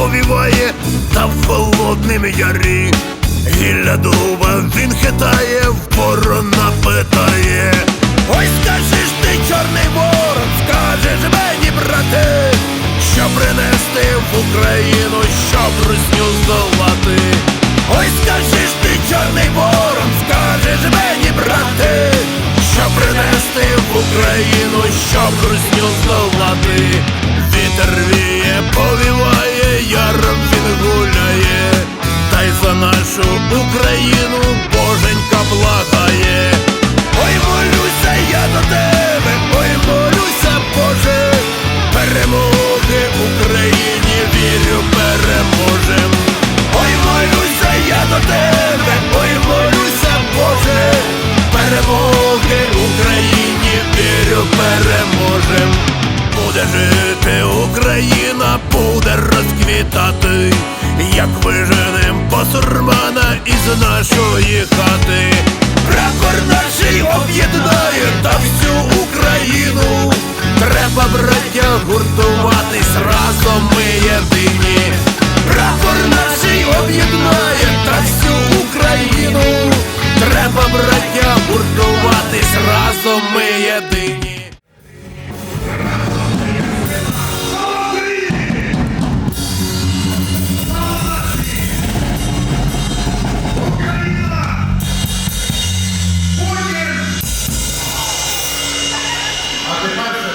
повіває, та в холодним ярі. Гілля дуба він хитає, ворона питає. Ой, скажи ти, чорний ворон, скажеш мені, брате, що принести в Україну, щоб русню здолати. Ой, скажи ж ти, чорний ворон, скажеш мені, брате, що принести в Україну, щоб русню здолати. Нашу Україну боженька благає. Ой, молюся я до тебе, ой, молюся, Боже, перемоги Україні, вірю, переможем. Ой, молюся я до тебе, ой, молюся, Боже, перемоги Україні, вірю, переможем. Буде жити Україна, буде розквітати, як виженем басурмана із нашої хати. Прапор нашій об'єднає та всю Україну. Треба браття гуртуватись разом. А тепер